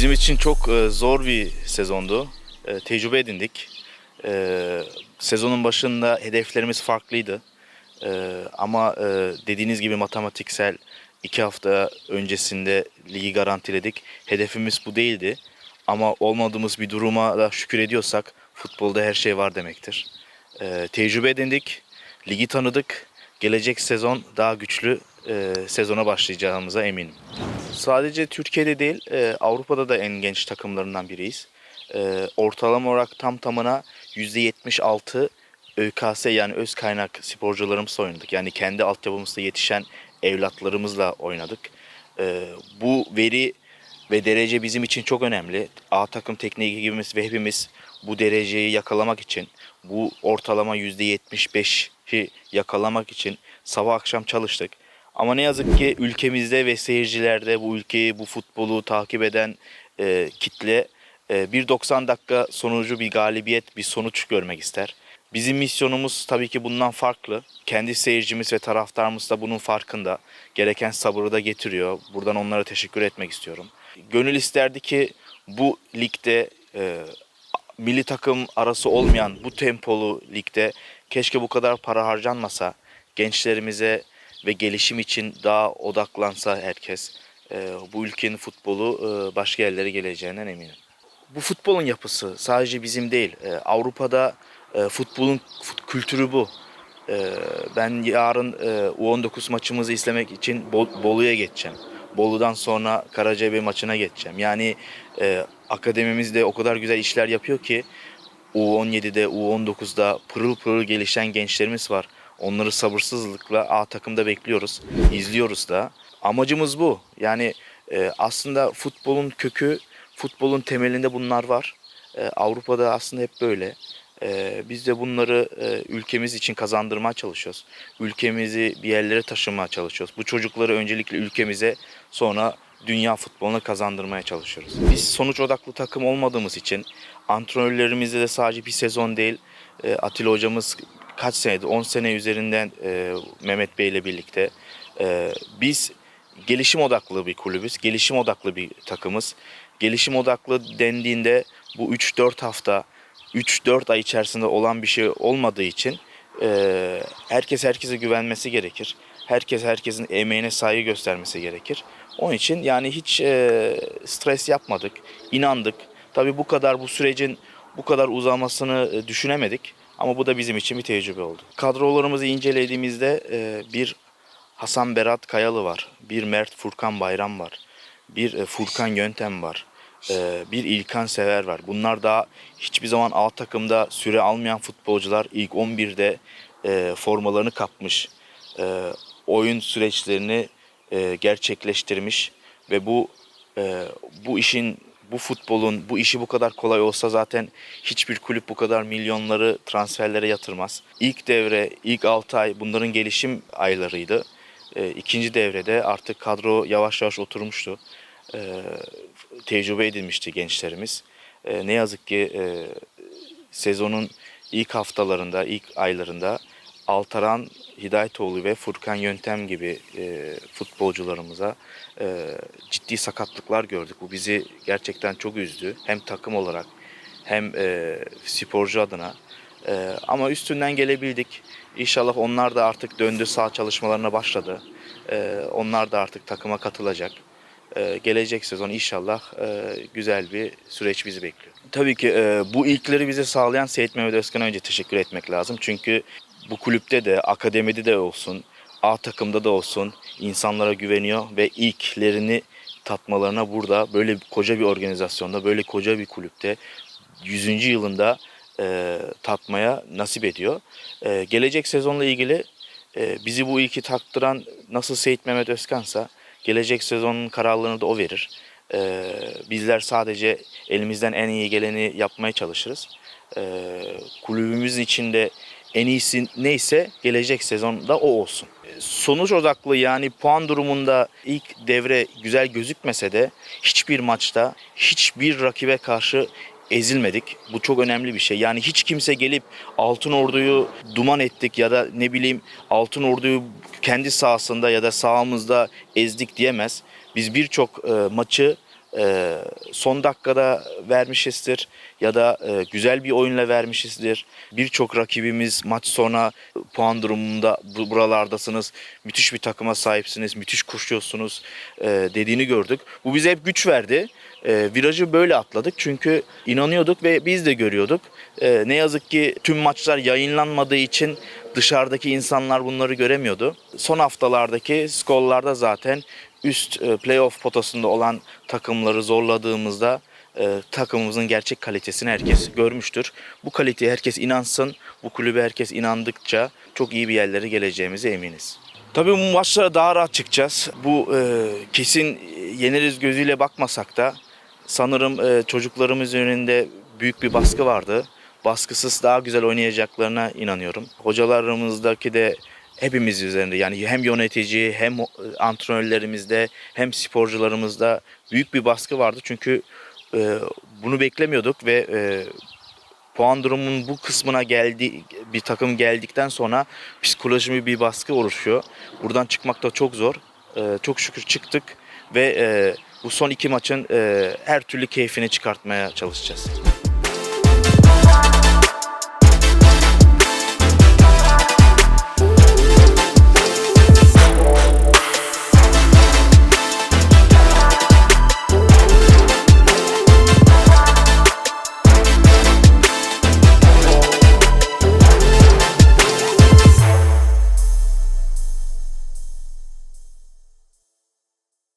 için çok e, zor bir sezondu. E, tecrübe edindik. E, sezonun başında hedeflerimiz farklıydı. Ama dediğiniz gibi matematiksel iki hafta öncesinde ligi garantiledik. Hedefimiz bu değildi. Ama olmadığımız bir duruma da şükür ediyorsak futbolda her şey var demektir. Tecrübe edindik, ligi tanıdık. Gelecek sezon daha güçlü sezona başlayacağımıza eminim. Sadece Türkiye'de değil, e, Avrupa'da da en genç takımlarından biriyiz. E, ortalama olarak tam tamına %76 ÖKS yani öz kaynak sporcularımızla oynadık. Yani kendi altyapımızda yetişen evlatlarımızla oynadık. E, bu veri ve derece bizim için çok önemli. A takım teknik ekibimiz ve hepimiz bu dereceyi yakalamak için, bu ortalama %75'i yakalamak için sabah akşam çalıştık. Ama ne yazık ki ülkemizde ve seyircilerde bu ülkeyi, bu futbolu takip eden e, kitle e, bir 90 dakika sonucu bir galibiyet, bir sonuç görmek ister. Bizim misyonumuz tabii ki bundan farklı. Kendi seyircimiz ve taraftarımız da bunun farkında. Gereken sabırı da getiriyor. Buradan onlara teşekkür etmek istiyorum. Gönül isterdi ki bu ligde e, milli takım arası olmayan bu tempolu ligde keşke bu kadar para harcanmasa. Gençlerimize ve gelişim için daha odaklansa herkes. e, bu ülkenin futbolu e, başka yerlere geleceğinden eminim. Bu futbolun yapısı sadece bizim değil. E, Avrupa'da futbolun fut- kültürü bu. Ben yarın e, U19 maçımızı izlemek için Bol- Bolu'ya geçeceğim. Bolu'dan sonra Karacabey maçına geçeceğim. Yani e, akademimizde o kadar güzel işler yapıyor ki U17'de, U19'da pırıl pırıl gelişen gençlerimiz var. Onları sabırsızlıkla A takımda bekliyoruz, izliyoruz da. Amacımız bu. Yani e, aslında futbolun kökü, futbolun temelinde bunlar var. E, Avrupa'da aslında hep böyle. E, biz de bunları e, ülkemiz için kazandırmaya çalışıyoruz. Ülkemizi bir yerlere taşımaya çalışıyoruz. Bu çocukları öncelikle ülkemize sonra dünya futboluna kazandırmaya çalışıyoruz. Biz sonuç odaklı takım olmadığımız için antrenörlerimizde de sadece bir sezon değil e, Atilla hocamız kaç senedir 10 sene üzerinden e, Mehmet Bey ile birlikte e, biz gelişim odaklı bir kulübüz. Gelişim odaklı bir takımız. Gelişim odaklı dendiğinde bu 3-4 hafta 3-4 ay içerisinde olan bir şey olmadığı için e, herkes herkese güvenmesi gerekir. Herkes herkesin emeğine saygı göstermesi gerekir. Onun için yani hiç e, stres yapmadık, inandık. Tabii bu kadar bu sürecin bu kadar uzamasını e, düşünemedik. Ama bu da bizim için bir tecrübe oldu. Kadrolarımızı incelediğimizde e, bir Hasan Berat Kayalı var, bir Mert Furkan Bayram var, bir e, Furkan Yöntem var, e, bir İlkan Sever var. Bunlar daha hiçbir zaman A takımda süre almayan futbolcular ilk 11'de e, formalarını kapmış, oyun süreçlerini gerçekleştirmiş ve bu bu işin bu futbolun bu işi bu kadar kolay olsa zaten hiçbir kulüp bu kadar milyonları transferlere yatırmaz. İlk devre, ilk 6 ay bunların gelişim aylarıydı. E, ikinci devrede artık kadro yavaş yavaş oturmuştu. E, tecrübe edilmişti gençlerimiz. E, ne yazık ki e, sezonun ilk haftalarında, ilk aylarında Altaran Hidayetoğlu ve Furkan Yöntem gibi e, futbolcularımıza e, ciddi sakatlıklar gördük. Bu bizi gerçekten çok üzdü. Hem takım olarak hem e, sporcu adına. E, ama üstünden gelebildik. İnşallah onlar da artık döndü sağ çalışmalarına başladı. E, onlar da artık takıma katılacak. E, gelecek sezon inşallah e, güzel bir süreç bizi bekliyor. Tabii ki e, bu ilkleri bize sağlayan Seyit Mehmet Özkan'a önce teşekkür etmek lazım. Çünkü bu kulüpte de, akademide de olsun, A takımda da olsun insanlara güveniyor ve ilklerini tatmalarına burada böyle koca bir organizasyonda, böyle koca bir kulüpte 100. yılında e, tatmaya nasip ediyor. E, gelecek sezonla ilgili e, bizi bu ilki taktıran nasıl Seyit Mehmet Özkan'sa gelecek sezonun kararlarını da o verir. E, bizler sadece elimizden en iyi geleni yapmaya çalışırız. E, kulübümüzün içinde en iyisi neyse gelecek sezonda o olsun. E, Sonuç odaklı yani puan durumunda ilk devre güzel gözükmese de hiçbir maçta hiçbir rakibe karşı ezilmedik. Bu çok önemli bir şey. Yani hiç kimse gelip Altın Ordu'yu duman ettik ya da ne bileyim Altın Ordu'yu kendi sahasında ya da sahamızda ezdik diyemez. Biz birçok e, maçı e, son dakikada vermişizdir ya da e, güzel bir oyunla vermişizdir. Birçok rakibimiz maç sonra puan durumunda bu- buralardasınız. Müthiş bir takıma sahipsiniz, müthiş koşuyorsunuz e, dediğini gördük. Bu bize hep güç verdi. E, virajı böyle atladık çünkü inanıyorduk ve biz de görüyorduk. E, ne yazık ki tüm maçlar yayınlanmadığı için dışarıdaki insanlar bunları göremiyordu. Son haftalardaki skorlarda zaten üst e, playoff potasında olan takımları zorladığımızda e, takımımızın gerçek kalitesini herkes görmüştür. Bu kaliteye herkes inansın, bu kulübe herkes inandıkça çok iyi bir yerlere geleceğimize eminiz. Tabii bu maçlara daha rahat çıkacağız. Bu e, kesin yeniriz gözüyle bakmasak da sanırım e, çocuklarımız önünde büyük bir baskı vardı. Baskısız daha güzel oynayacaklarına inanıyorum. Hocalarımızdaki de hepimiz üzerinde yani hem yönetici hem e, antrenörlerimizde hem sporcularımızda büyük bir baskı vardı. Çünkü e, bunu beklemiyorduk ve e, puan durumunun bu kısmına geldi bir takım geldikten sonra psikolojik bir baskı oluşuyor. Buradan çıkmak da çok zor. E, çok şükür çıktık ve e, bu son iki maçın e, her türlü keyfini çıkartmaya çalışacağız.